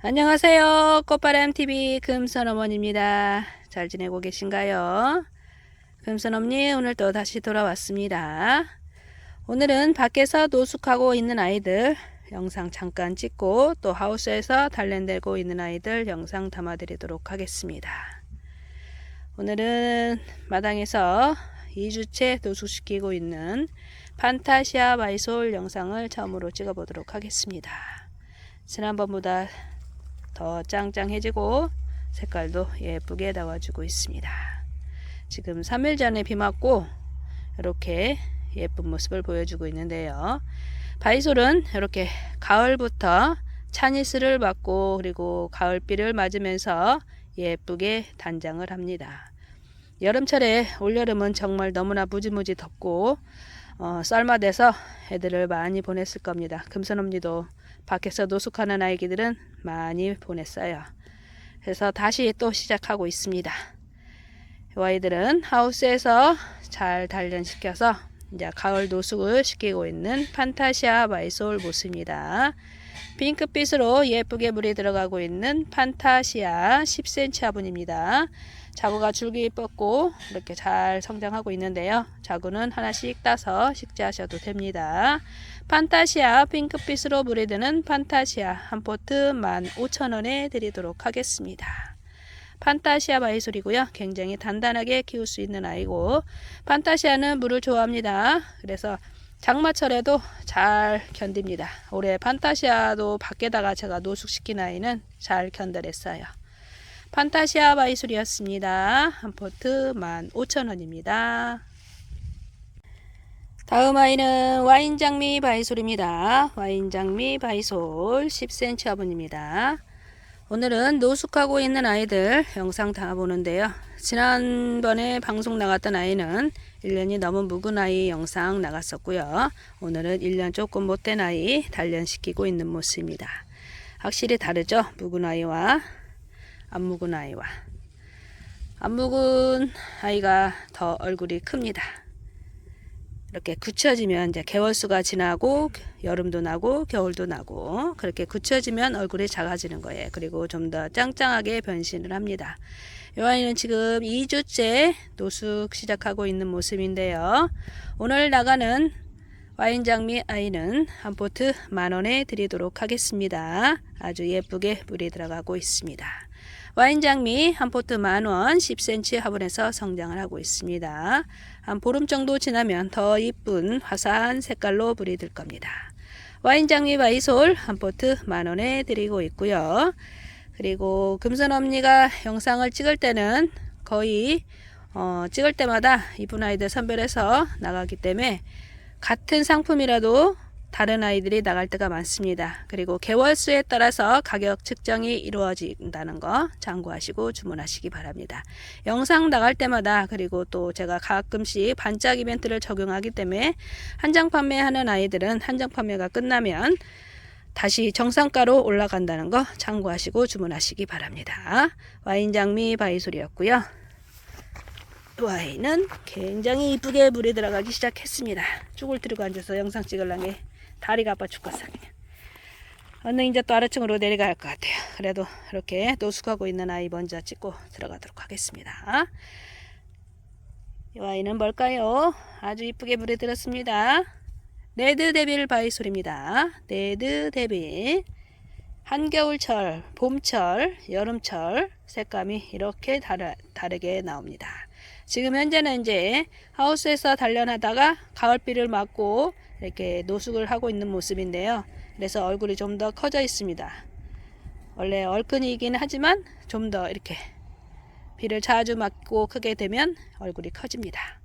안녕하세요. 꽃바람TV 금선어머니입니다. 잘 지내고 계신가요? 금선어머니 오늘 또 다시 돌아왔습니다. 오늘은 밖에서 노숙하고 있는 아이들 영상 잠깐 찍고 또 하우스에서 단련되고 있는 아이들 영상 담아드리도록 하겠습니다. 오늘은 마당에서 2주째 노숙시키고 있는 판타시아 마이솔 영상을 처음으로 찍어보도록 하겠습니다. 지난번보다 더 짱짱해지고 색깔도 예쁘게 나와주고 있습니다. 지금 3일 전에 비 맞고 이렇게 예쁜 모습을 보여주고 있는데요. 바이솔은 이렇게 가을부터 차니스를 맞고 그리고 가을비를 맞으면서 예쁘게 단장을 합니다. 여름철에 올여름은 정말 너무나 무지무지 덥고 어, 썰마돼서 애들을 많이 보냈을 겁니다. 금선엄니도 밖에서 노숙하는 아이들은 많이 보냈어요. 그래서 다시 또 시작하고 있습니다. 이 아이들은 하우스에서 잘 단련시켜서 이제 가을 노숙을 시키고 있는 판타시아 마이솔 모습입니다. 핑크빛으로 예쁘게 물이 들어가고 있는 판타시아 10cm 화분입니다. 자구가 줄기 뻗고 이렇게 잘 성장하고 있는데요. 자구는 하나씩 따서 식재하셔도 됩니다. 판타시아 핑크빛으로 물이 드는 판타시아 한 포트 15,000원에 드리도록 하겠습니다. 판타시아 바이솔이고요. 굉장히 단단하게 키울 수 있는 아이고 판타시아는 물을 좋아합니다. 그래서 장마철에도 잘 견딥니다. 올해 판타시아도 밖에다가 제가 노숙시킨 아이는 잘 견뎌냈어요. 판타시아 바이솔이었습니다. 한 포트 15,000원입니다. 다음 아이는 와인장미 바이솔입니다. 와인장미 바이솔 10cm 화분입니다. 오늘은 노숙하고 있는 아이들 영상 담아보는데요. 지난번에 방송 나갔던 아이는 1년이 넘은 묵은 아이 영상 나갔었고요. 오늘은 1년 조금 못된 아이 단련시키고 있는 모습입니다. 확실히 다르죠? 묵은 아이와 안 묵은 아이와. 안 묵은 아이가 더 얼굴이 큽니다. 이렇게 굳혀지면 이제 개월수가 지나고 여름도 나고 겨울도 나고 그렇게 굳혀지면 얼굴이 작아지는 거예요. 그리고 좀 더 짱짱하게 변신을 합니다. 이 아이는 지금 2주째 노숙 시작하고 있는 모습인데요. 오늘 나가는 와인 장미 아이는 한 포트 만 원에 드리도록 하겠습니다. 아주 예쁘게 물이 들어가고 있습니다. 와인 장미 한 포트 만원 10cm 화분에서 성장을 하고 있습니다. 한 보름 정도 지나면 더 이쁜 화사한 색깔로 물이 들 겁니다. 와인 장미 바이솔 한 포트 만원에 드리고 있고요. 그리고 금선 엄니가 영상을 찍을 때는 거의 어, 찍을 때마다 이쁜 아이들 선별해서 나가기 때문에 같은 상품이라도 다른 아이들이 나갈 때가 많습니다. 그리고 개월수에 따라서 가격 측정이 이루어진다는 거 참고하시고 주문하시기 바랍니다. 영상 나갈 때마다 그리고 또 제가 가끔씩 반짝 이벤트를 적용하기 때문에 한정 판매하는 아이들은 한정 판매가 끝나면 다시 정상가로 올라간다는 거 참고하시고 주문하시기 바랍니다. 와인 장미 바이솔이었고요. 와인은 굉장히 이쁘게 물이 들어가기 시작했습니다. 쭈글 들고 앉아서 영상 찍으려면 다리가 아파 죽겠어 그냥. 어느 이제 또 아래층으로 내려갈 것 같아요. 그래도 이렇게 노숙하고 있는 아이 먼저 찍고 들어가도록 하겠습니다. 이 아이는 뭘까요? 아주 이쁘게 물에 들었습니다. 레드 데빌 바이솔입니다. 레드 데빌. 한겨울철, 봄철, 여름철 색감이 이렇게 다르, 다르게 나옵니다. 지금 현재는 이제 하우스에서 단련하다가 가을비를 맞고 이렇게 노숙을 하고 있는 모습인데요. 그래서 얼굴이 좀 더 커져 있습니다. 원래 얼큰이긴 하지만 좀 더 이렇게 비를 자주 맞고 크게 되면 얼굴이 커집니다.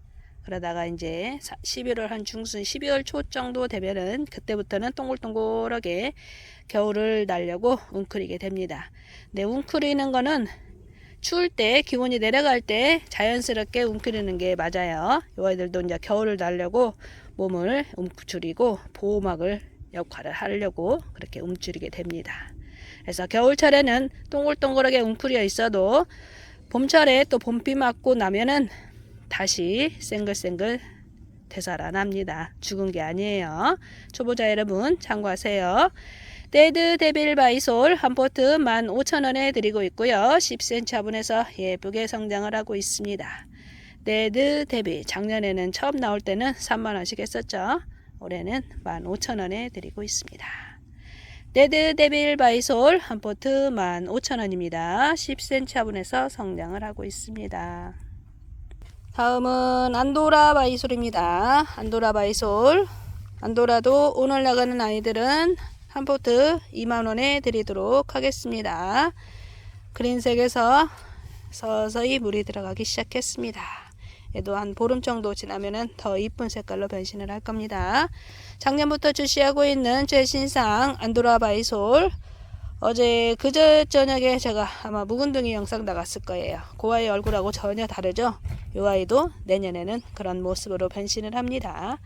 그러다가 이제 11월 한 중순 12월 초 정도 되면은 그때부터는 동글동글하게 겨울을 날려고 웅크리게 됩니다. 네, 웅크리는 거는 추울 때 기온이 내려갈 때 자연스럽게 웅크리는 게 맞아요. 이 아이들도 이제 겨울을 날려고 몸을 움츠리고 보호막을 역할을 하려고 그렇게 움츠리게 됩니다. 그래서 겨울철에는 동글동글하게 웅크려 있어도 봄철에 또 봄비 맞고 나면은 다시 생글생글 되살아납니다. 죽은 게 아니에요. 초보자 여러분 참고하세요. 데드 데빌 바이솔 한 포트 15,000원에 드리고 있고요. 10cm 화분에서 예쁘게 성장을 하고 있습니다. 데드 데빌 작년에는 처음 나올 때는 3만원씩 했었죠. 올해는 15,000원에 드리고 있습니다. 데드 데빌 바이솔 한 포트 15,000원입니다. 10cm 화분에서 성장을 하고 있습니다. 다음은 안도라 바이솔입니다. 안도라 바이솔. 안도라도 오늘 나가는 아이들은 한 포트 2만원에 드리도록 하겠습니다. 그린색에서 서서히 물이 들어가기 시작했습니다. 얘도 한 보름 정도 지나면은 더 이쁜 색깔로 변신을 할 겁니다. 작년부터 출시하고 있는 최신상 안도라 바이솔 어제 그저 저녁에 제가 아마 묵은둥이 영상 나갔을 거예요. 그 아이 얼굴하고 전혀 다르죠? 이 아이도 내년에는 그런 모습으로 변신을 합니다.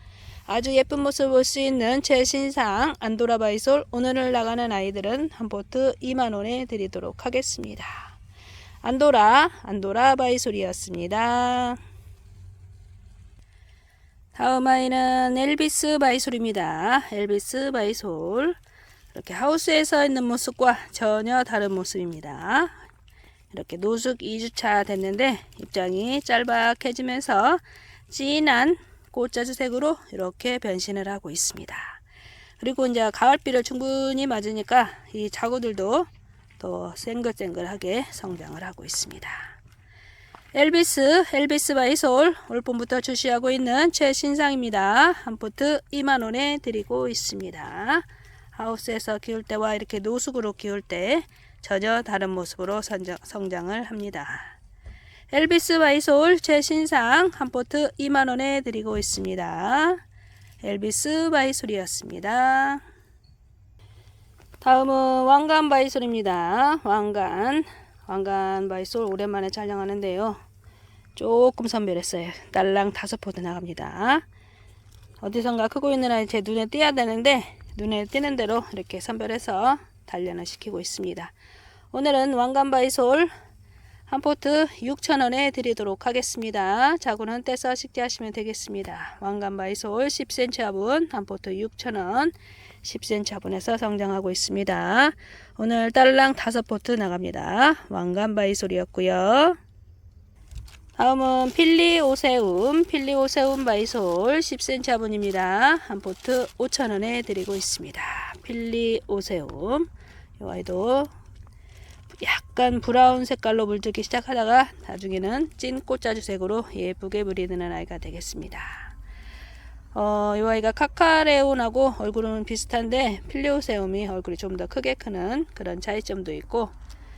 아주 예쁜 모습 볼 수 있는 최신상 안도라 바이솔 오늘 나가는 아이들은 한 보트 2만원에 드리도록 하겠습니다. 안도라 안도라 바이솔이었습니다. 다음 아이는 엘비스 바이솔입니다. 엘비스 바이솔 이렇게 하우스에서 있는 모습과 전혀 다른 모습입니다. 이렇게 노숙 2주차 됐는데 입장이 짤박해지면서 진한 꽃자주색으로 이렇게 변신을 하고 있습니다. 그리고 이제 가을비를 충분히 맞으니까 이 자구들도 더 쌩글쌩글하게 성장을 하고 있습니다. 엘비스, 엘비스 바이솔 올 봄부터 출시하고 있는 최신상입니다. 한 포트 2만원에 드리고 있습니다. 하우스에서 키울 때와 이렇게 노숙으로 키울 때 전혀 다른 모습으로 성장을 합니다. 엘비스 바이솔 최신상 한 포트 2만원에 드리고 있습니다. 엘비스 바이솔이었습니다. 다음은 왕관 바이솔입니다. 왕관. 왕관 바이솔 오랜만에 촬영하는데요. 조금 선별했어요. 딸랑 다섯 포트 나갑니다. 어디선가 크고 있는 아이 제 눈에 띄어야 되는데 눈에 띄는 대로 이렇게 선별해서 단련을 시키고 있습니다. 오늘은 왕관 바이솔 한 포트 6,000원에 드리도록 하겠습니다. 자구는 떼서 식재하시면 되겠습니다. 왕관 바이솔 10cm 화분 한 포트 6,000원 10cm 화분에서 성장하고 있습니다. 오늘 딸랑 다섯 포트 나갑니다. 왕관 바이솔이었고요. 다음은 필리 오세움, 필리 오세움 바이솔 10cm 화분입니다. 한 포트 5,000원에 드리고 있습니다. 필리 오세움. 이 아이도 약간 브라운 색깔로 물들기 시작하다가 나중에는 찐 꽃자주색으로 예쁘게 물이 드는 아이가 되겠습니다. 어, 이 아이가 카카레온하고 얼굴은 비슷한데 필리오세움이 얼굴이 좀 더 크게 크는 그런 차이점도 있고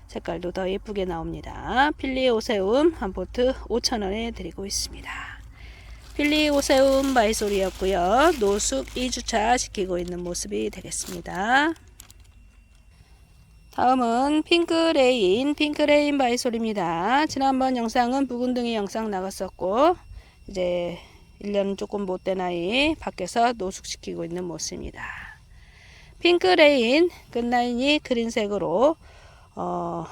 색깔도 더 예쁘게 나옵니다. 필리오세움 한 포트 5,000원에 드리고 있습니다. 필리오세움 바이솔이었고요. 노숙 2주차 시키고 있는 모습이 되겠습니다. 다음은 핑크레인, 핑크레인 바이솔입니다. 지난번 영상은 묵은둥이 영상 나갔었고 이제 1년 조금 못된 아이 밖에서 노숙시키고 있는 모습입니다. 핑크레인 끝라인이 그린색으로 어,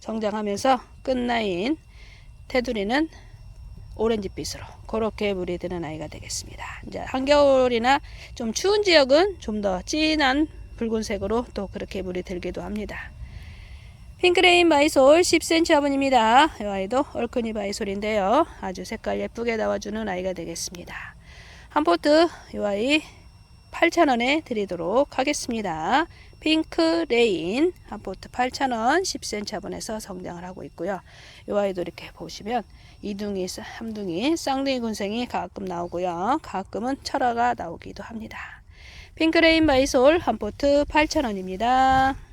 성장하면서 끝라인 테두리는 오렌지빛으로 그렇게 물이 드는 아이가 되겠습니다. 이제 한겨울이나 좀 추운 지역은 좀 더 진한 붉은색으로 또 그렇게 물이 들기도 합니다. 핑크레인 바이솔 10cm 화분입니다. 이 아이도 얼큰이 바이솔인데요. 아주 색깔 예쁘게 나와주는 아이가 되겠습니다. 한 포트 이 아이 8,000원에 드리도록 하겠습니다. 핑크레인 한 포트 8,000원 10cm 화분에서 성장을 하고 있고요. 이 아이도 이렇게 보시면 이둥이, 삼둥이, 쌍둥이 군생이 가끔 나오고요. 가끔은 철화가 나오기도 합니다. 핑크레인 바이솔 한 포트 8,000원입니다.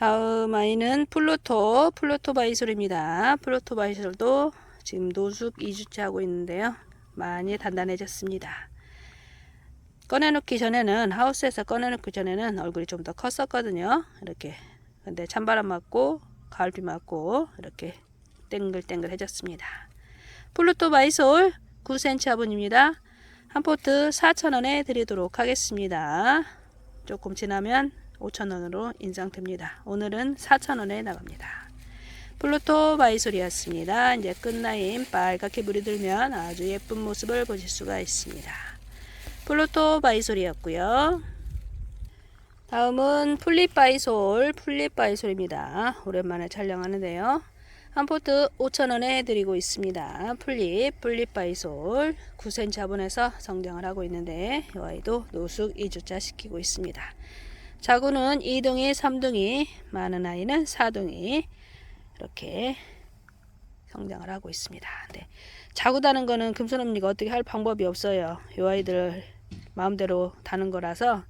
다음 아이는 플루토, 플루토 바이솔입니다. 플루토 바이솔도 지금 노숙 2주차 하고 있는데요. 많이 단단해졌습니다. 꺼내놓기 전에는 하우스에서 꺼내놓기 전에는 얼굴이 좀 더 컸었거든요. 이렇게 근데 찬바람 맞고 가을비 맞고 이렇게 땡글땡글해졌습니다. 플루토 바이솔 9cm 화분입니다. 한 포트 4,000원에 드리도록 하겠습니다. 조금 지나면 5,000원으로 인상됩니다. 오늘은 4,000원에 나갑니다. 플루토 바이솔이었습니다. 이제 끝라인 빨갛게 물이 들면 아주 예쁜 모습을 보실 수가 있습니다. 플루토 바이솔이었고요. 다음은 플립바이솔, 플립바이솔입니다. 오랜만에 촬영하는데요. 한 포트 5,000원에 해드리고 있습니다. 플립, 플립바이솔 9cm 화분에서 성장을 하고 있는데 이 아이도 노숙 2주차 시키고 있습니다. 자구는 2둥이, 3둥이, 많은 아이는 4둥이 이렇게 성장을 하고 있습니다. 네. 자구 다는 거는 금손언니가 어떻게 할 방법이 없어요. 이 아이들 마음대로 다는 거라서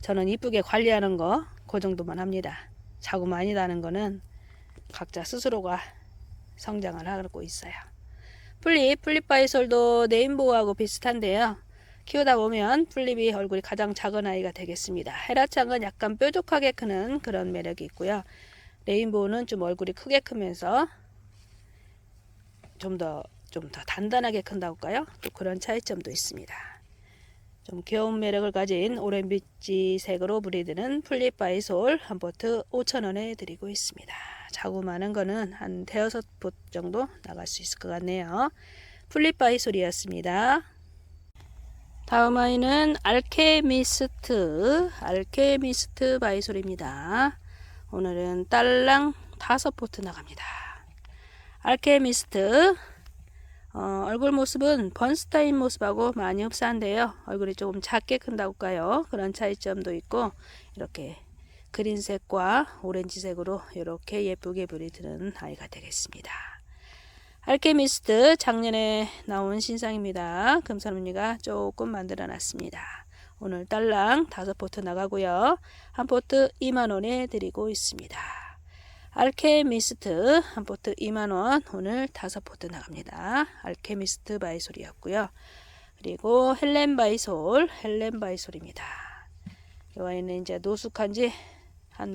저는 이쁘게 관리하는 거 그 정도만 합니다. 자구 많이 다는 거는 각자 스스로가 성장을 하고 있어요. 플립, 플립바이솔도 네임보우하고 비슷한데요. 키우다 보면 플립이 얼굴이 가장 작은 아이가 되겠습니다. 헤라창은 약간 뾰족하게 크는 그런 매력이 있고요. 레인보우는 좀 얼굴이 크게 크면서 좀 더 좀 더 단단하게 큰다고 할까요? 또 그런 차이점도 있습니다. 좀 귀여운 매력을 가진 오렌비지 색으로 브리드는 플립 바이솔 한 보트 5,000원에 드리고 있습니다. 자구 많은 거는 한 대여섯 봇 정도 나갈 수 있을 것 같네요. 플립 바이솔이었습니다. 다음 아이는 알케미스트, 알케미스트 바이솔입니다. 오늘은 딸랑 다섯 포트 나갑니다. 알케미스트 어, 얼굴 모습은 번스타인 모습하고 많이 흡사한데요. 얼굴이 조금 작게 큰다고 할까요? 그런 차이점도 있고 이렇게 그린색과 오렌지색으로 이렇게 예쁘게 브리드는 아이가 되겠습니다. 알케미스트 작년에 나온 신상입니다. 금산언니가 조금 만들어 놨습니다. 오늘 딸랑 다섯 포트 나가고요. 한 포트 2만원에 드리고 있습니다. 알케미스트 한 포트 2만원 오늘 다섯 포트 나갑니다. 알케미스트 바이솔이었고요. 그리고 헬렌 바이솔 헬렌 바이솔입니다. 이 아이는 이제 노숙한 지 한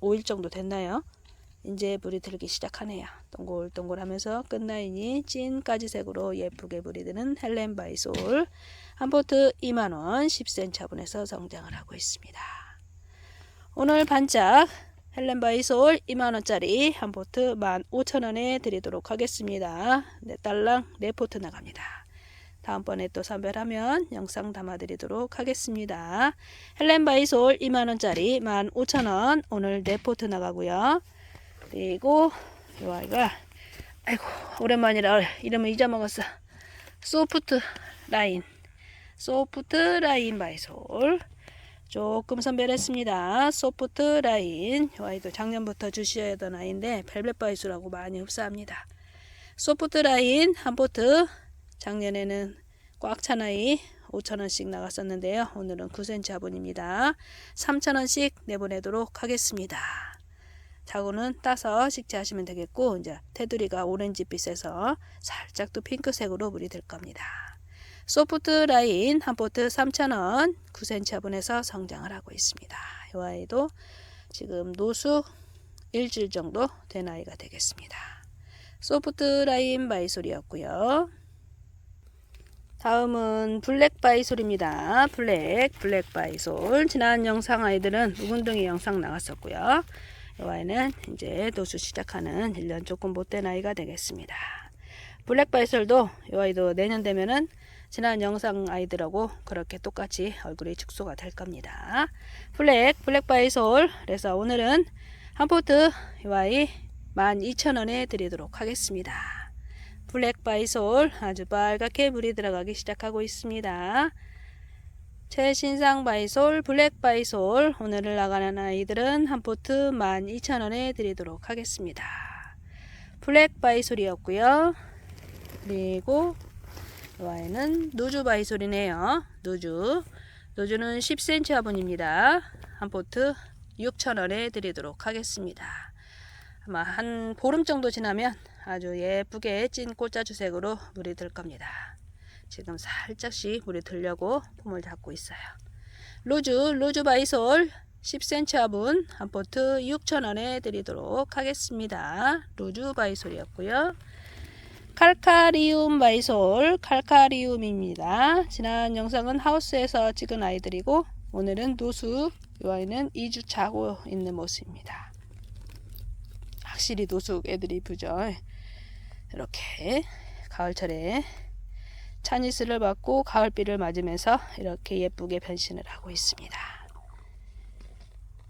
5일 정도 됐나요? 이제 물이 들기 시작하네요. 동글동글 하면서 끝라인이 찐까지 색으로 예쁘게 물이 드는 헬렌 바이 솔 한 포트 2만원 10cm 화분에서 성장을 하고 있습니다. 오늘 반짝 헬렌 바이 솔 2만원짜리 한 포트 15,000원에 드리도록 하겠습니다. 네 달랑 4포트 나갑니다. 다음번에 또 선별하면 영상 담아드리도록 하겠습니다. 헬렌 바이솔 2만원짜리 15,000원 오늘 4포트 나가고요. 그리고 이 아이가 아이고 오랜만이라 이름을 잊어먹었어. 소프트 라인 소프트 라인 바이솔 조금 선별했습니다. 소프트 라인 이 아이도 작년부터 주셔야 하던 아이인데 벨벳 바이솔하고 많이 흡사합니다. 소프트 라인 한 포트 작년에는 꽉 찬 아이 5천원씩 나갔었는데요. 오늘은 9cm 화분입니다. 3천원씩 내보내도록 하겠습니다. 자구는 따서 식재하시면 되겠고 이제 테두리가 오렌지빛에서 살짝 또 핑크색으로 물이 될 겁니다. 소프트 라인 한 포트 3,000원 9cm 화분에서 성장을 하고 있습니다. 이 아이도 지금 노숙 일주일 정도 된 아이가 되겠습니다. 소프트 라인 바이솔이었고요. 다음은 블랙 바이솔입니다. 블랙, 블랙 바이솔. 지난 영상 아이들은 묵은둥이 영상 나왔었고요. 이 아이는 이제 노수 시작하는 1년 조금 못된 아이가 되겠습니다. 블랙 바이솔도 이 아이도 내년 되면은 지난 영상 아이들하고 그렇게 똑같이 얼굴이 축소가 될 겁니다. 블랙, 블랙 바이솔. 그래서 오늘은 한 포트 이 아이 12,000원에 드리도록 하겠습니다. 블랙 바이솔 아주 빨갛게 물이 들어가기 시작하고 있습니다. 최신상 바이솔 블랙 바이솔 오늘을 나가는 아이들은 한 포트 12,000원에 드리도록 하겠습니다. 블랙 바이솔이었고요. 그리고 이 아이는 누주 바이솔이네요. 누주 누주는 10cm 화분입니다. 한 포트 6,000원에 드리도록 하겠습니다. 아마 한 보름 정도 지나면 아주 예쁘게 찐 꽃자 주색으로 물이 들 겁니다. 지금 살짝씩 물이 들려고 폼을 잡고 있어요. 로즈, 로즈 바이솔 10cm 화분 한 포트 6,000원에 드리도록 하겠습니다. 로즈 바이솔이었고요. 칼카리움 바이솔, 칼카리움입니다. 지난 영상은 하우스에서 찍은 아이들이고 오늘은 노수, 이 아이는 2주 자고 있는 모습입니다. 확실히 노숙 애들이 이쁘죠. 이렇게 가을철에 차니스를 받고 가을비를 맞으면서 이렇게 예쁘게 변신을 하고 있습니다.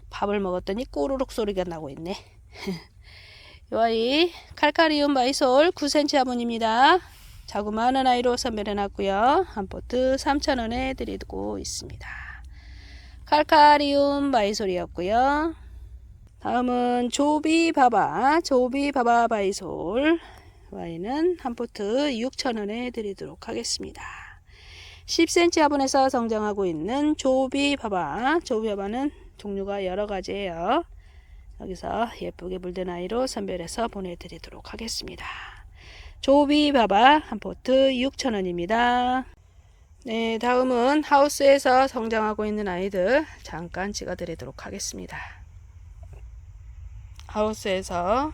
밥을 먹었더니 꼬르륵 소리가 나고 있네. 이 아이 칼카리움 바이솔 9cm 화분입니다. 자그마한 아이로 선별해 놨고요. 한 포트 3,000원에 드리고 있습니다. 칼카리움 바이솔이었고요. 다음은 조비 바바, 조비 바바 바이솔. 와인은 한 포트 6,000원에 드리도록 하겠습니다. 10cm 화분에서 성장하고 있는 조비 바바. 조비 바바는 종류가 여러 가지예요. 여기서 예쁘게 물든 아이로 선별해서 보내드리도록 하겠습니다. 조비 바바 한 포트 6,000원입니다. 네, 다음은 하우스에서 성장하고 있는 아이들 잠깐 찍어드리도록 하겠습니다. 하우스에서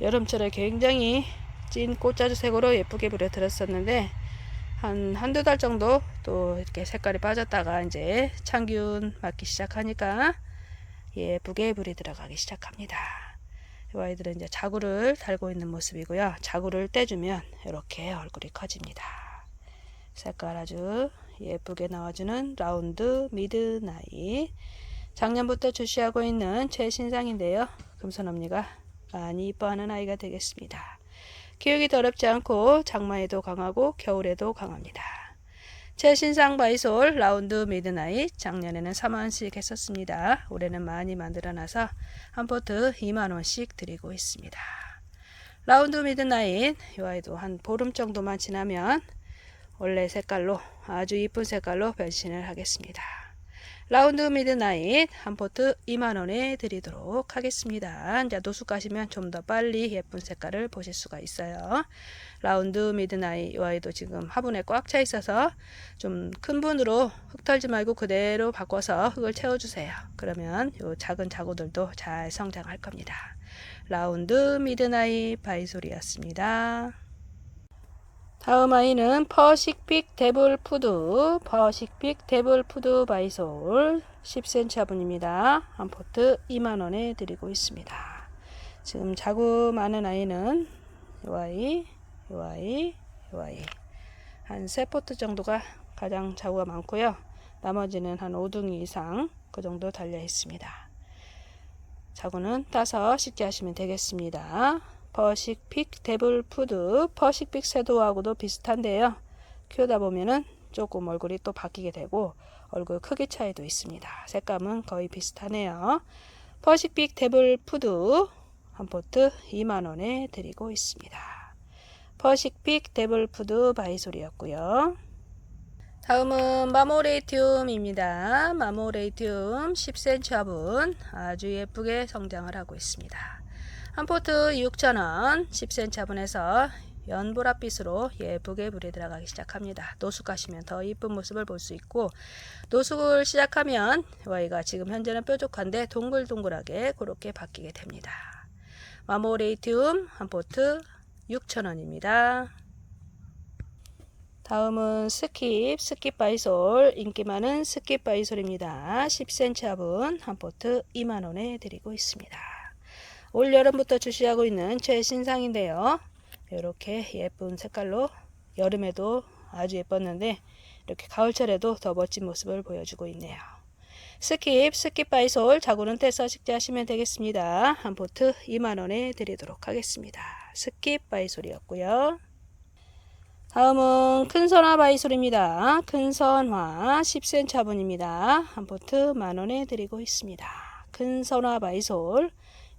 여름철에 굉장히 찐 꽃자주색으로 예쁘게 부려드렸었는데 한 한두 달 정도 또 이렇게 색깔이 빠졌다가 이제 창균 맞기 시작하니까 예쁘게 불이 들어가기 시작합니다. 이 아이들은 이제 자구를 달고 있는 모습이고요. 자구를 떼주면 이렇게 얼굴이 커집니다. 색깔 아주 예쁘게 나와주는 라운드 미드나잇. 작년부터 출시하고 있는 최신상인데요. 금손언니가 많이 이뻐하는 아이가 되겠습니다. 키우기 더럽지 않고 장마에도 강하고 겨울에도 강합니다. 최신상 바이솔 라운드 미드나잇 작년에는 3만원씩 했었습니다. 올해는 많이 만들어놔서 한 포트 2만원씩 드리고 있습니다. 라운드 미드나잇 이 아이도 한 보름 정도만 지나면 원래 색깔로 아주 이쁜 색깔로 변신을 하겠습니다. 라운드 미드나잇 한 포트 2만원에 드리도록 하겠습니다. 이제 노숙 가시면 좀 더 빨리 예쁜 색깔을 보실 수가 있어요. 라운드 미드나잇 이 아이도 지금 화분에 꽉 차 있어서 좀 큰 분으로 흙 털지 말고 그대로 바꿔서 흙을 채워주세요. 그러면 요 작은 자구들도 잘 성장할 겁니다. 라운드 미드나잇 바이솔이었습니다. 다음 아이는 퍼식픽 데블푸드 퍼식픽 데블푸드 바이솔 10cm 화분입니다. 한 포트 2만원에 드리고 있습니다. 지금 자구 많은 아이는 요 아이, 요 아이, 요 아이 한 3포트 정도가 가장 자구가 많고요. 나머지는 한 5둥이 이상 그 정도 달려 있습니다. 자구는 따서 식재하시면 되겠습니다. 퍼식픽 데블푸드 퍼식픽 섀도우하고도 비슷한데요. 키우다 보면은 조금 얼굴이 또 바뀌게 되고 얼굴 크기 차이도 있습니다. 색감은 거의 비슷하네요. 퍼식픽 데블푸드 한 포트 2만원에 드리고 있습니다. 퍼식픽 데블푸드 바이솔이었고요. 다음은 마모레이티움입니다. 마모레이티움 10cm 화분 아주 예쁘게 성장을 하고 있습니다. 한 포트 6,000원 10cm 화분에서 연보랏빛으로 예쁘게 불이 들어가기 시작합니다. 노숙 가시면 더 이쁜 모습을 볼 수 있고 노숙을 시작하면 와이가 지금 현재는 뾰족한데 동글동글하게 그렇게 바뀌게 됩니다. 마모레이티움 한 포트 6,000원입니다. 다음은 스킵, 스킵 바이솔, 인기 많은 스킵 바이솔입니다. 10cm 화분 한 포트 2만원에 드리고 있습니다. 올 여름부터 출시하고 있는 최신상인데요. 이렇게 예쁜 색깔로 여름에도 아주 예뻤는데 이렇게 가을철에도 더 멋진 모습을 보여주고 있네요. 스킵, 스킵 바이솔 자구는 떼서 식재하시면 되겠습니다. 한 포트 2만원에 드리도록 하겠습니다. 스킵 바이솔이었고요. 다음은 큰선화 바이솔입니다. 큰선화 10cm 화분입니다. 한 포트 만원에 드리고 있습니다. 큰선화 바이솔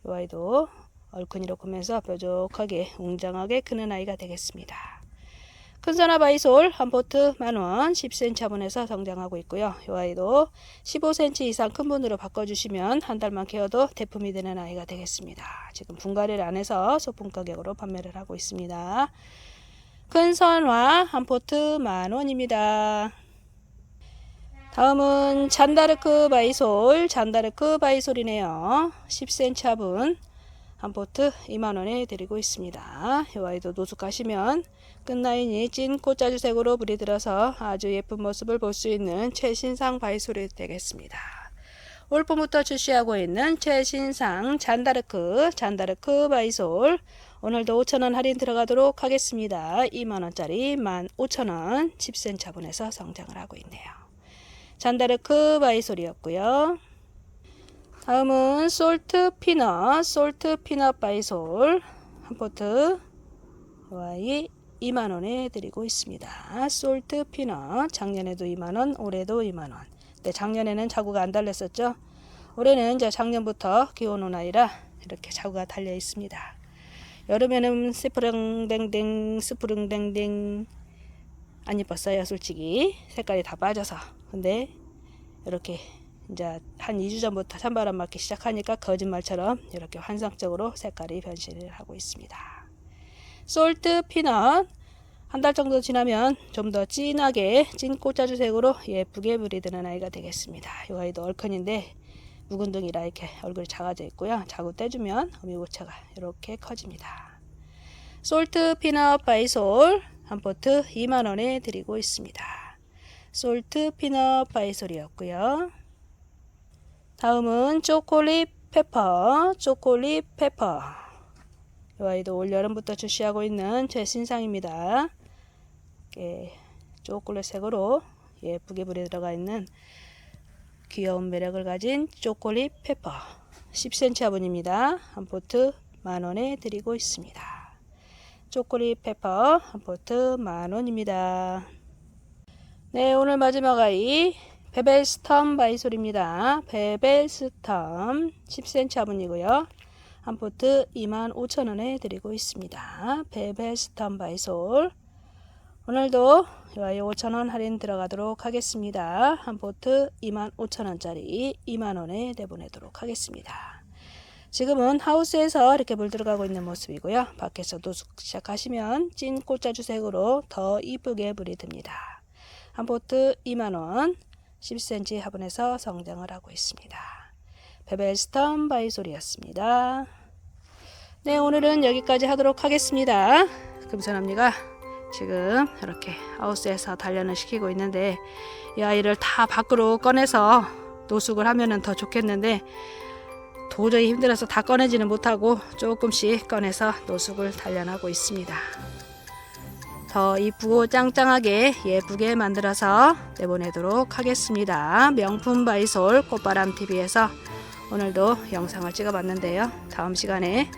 이 아이도 얼큰이로 크면서 뾰족하게 웅장하게 크는 아이가 되겠습니다. 큰 선화 바이솔 한 포트 만원 10cm 화분에서 성장하고 있고요. 이 아이도 15cm 이상 큰 분으로 바꿔주시면 한 달만 키워도 대품이 되는 아이가 되겠습니다. 지금 분갈이를 안 해서 소품 가격으로 판매를 하고 있습니다. 큰 선화 한 포트 만원입니다. 다음은 잔다르크 바이솔, 잔다르크 바이솔이네요. 10cm 화분 한 포트 2만원에 드리고 있습니다. 이 아이도 노숙하시면 끝라인이 찐 꽃자주색으로 불이 들어서 아주 예쁜 모습을 볼 수 있는 최신상 바이솔이 되겠습니다. 올 봄부터 출시하고 있는 최신상 잔다르크, 잔다르크 바이솔 오늘도 5천원 할인 들어가도록 하겠습니다. 2만원짜리 15,000원 10cm 화분에서 성장을 하고 있네요. 잔다르크 바이솔이었고요. 다음은 솔트 피넛, 솔트 피넛 바이솔 한 포트 Y 2만원에 드리고 있습니다. 솔트 피넛 작년에도 2만원, 올해도 2만원. 네, 작년에는 자구가 안 달렸었죠. 올해는 이제 작년부터 기온온 아이라 이렇게 자구가 달려 있습니다. 여름에는 스프릉댕댕 스프릉댕댕 안 예뻤어요 솔직히. 색깔이 다 빠져서. 근데 이렇게 이제 한 2주 전부터 찬바람 맞기 시작하니까 거짓말처럼 이렇게 환상적으로 색깔이 변신을 하고 있습니다. 솔트 피넛. 한 달 정도 지나면 좀 더 진하게 찐 꽃자주색으로 예쁘게 물이 드는 아이가 되겠습니다. 이 아이도 얼큰인데 묵은둥이라 이렇게 얼굴이 작아져 있고요. 자구 떼주면 어미고체가 이렇게 커집니다. 솔트 피넛 바이솔 한 포트 2만원에 드리고 있습니다. 솔트 피넛 바이솔이었고요. 다음은 초콜릿 페퍼, 초콜릿 페퍼. 이 아이도 올 여름부터 출시하고 있는 제 신상입니다. 이렇게 초콜릿 색으로 예쁘게 불에 들어가 있는 귀여운 매력을 가진 초콜릿 페퍼 10cm 화분입니다. 한 포트 만원에 드리고 있습니다. 초콜릿 페퍼 한 포트 만원입니다. 네 오늘 마지막 아이 베벨스텀 바이솔입니다. 베벨스텀 10cm 화분이고요. 한 포트 25,000원에 드리고 있습니다. 베벨스텀 바이솔 오늘도 이 아이 5,000원 할인 들어가도록 하겠습니다. 한 포트 25,000원짜리 2만원에 내보내도록 하겠습니다. 지금은 하우스에서 이렇게 물 들어가고 있는 모습이고요. 밖에서 노숙 시작하시면 찐 꽃자 주색으로 더 이쁘게 물이 듭니다. 한 포트 2만원 10cm 화분에서 성장을 하고 있습니다. 베벨스턴 바이솔이었습니다. 네 오늘은 여기까지 하도록 하겠습니다. 금선합니가 지금 이렇게 하우스에서 단련을 시키고 있는데 이 아이를 다 밖으로 꺼내서 노숙을 하면 더 좋겠는데 도저히 힘들어서 다 꺼내지는 못하고 조금씩 꺼내서 노숙을 단련하고 있습니다. 더 이쁘고 짱짱하게 예쁘게 만들어서 내보내도록 하겠습니다. 명품 바이솔 꽃바람 TV에서 오늘도 영상을 찍어봤는데요. 다음 시간에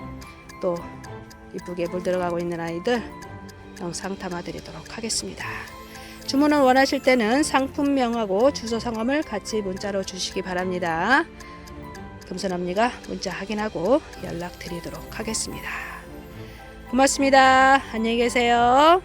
또 이쁘게 물 들어가고 있는 아이들 영상 담아드리도록 하겠습니다. 주문을 원하실 때는 상품명하고 주소 성함을 같이 문자로 주시기 바랍니다. 금선언니가 문자 확인하고 연락드리도록 하겠습니다. 고맙습니다. 안녕히 계세요.